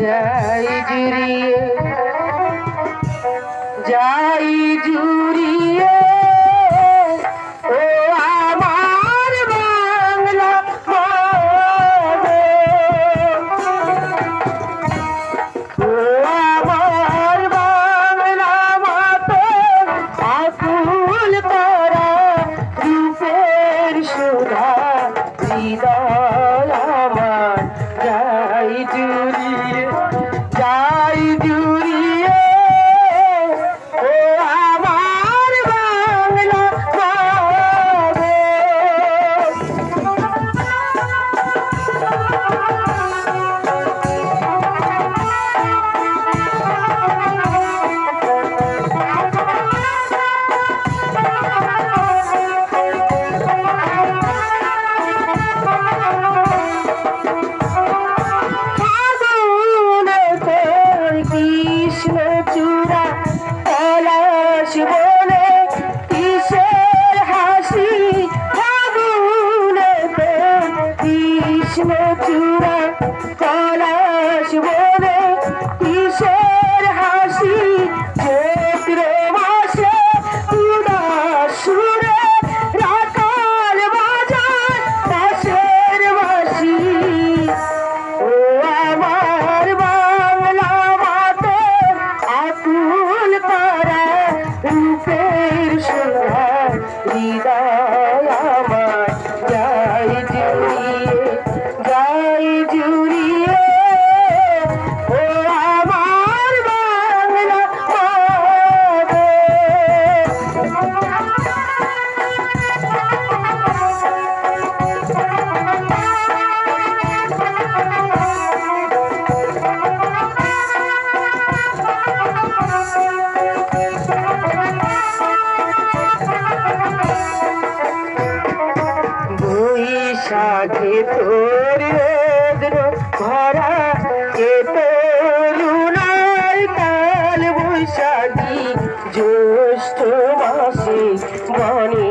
যাই জুড়িয়ে যাই জুড়িয়ে। ও আমার বাংলা ও আমার বাংলা মাত, আকুল তারা রূপের সুরা হৃদয় you. রাখি তোর ভরা যে তরুণার কাল বৈশাখী জ্যৈষ্ঠ মাসে বনে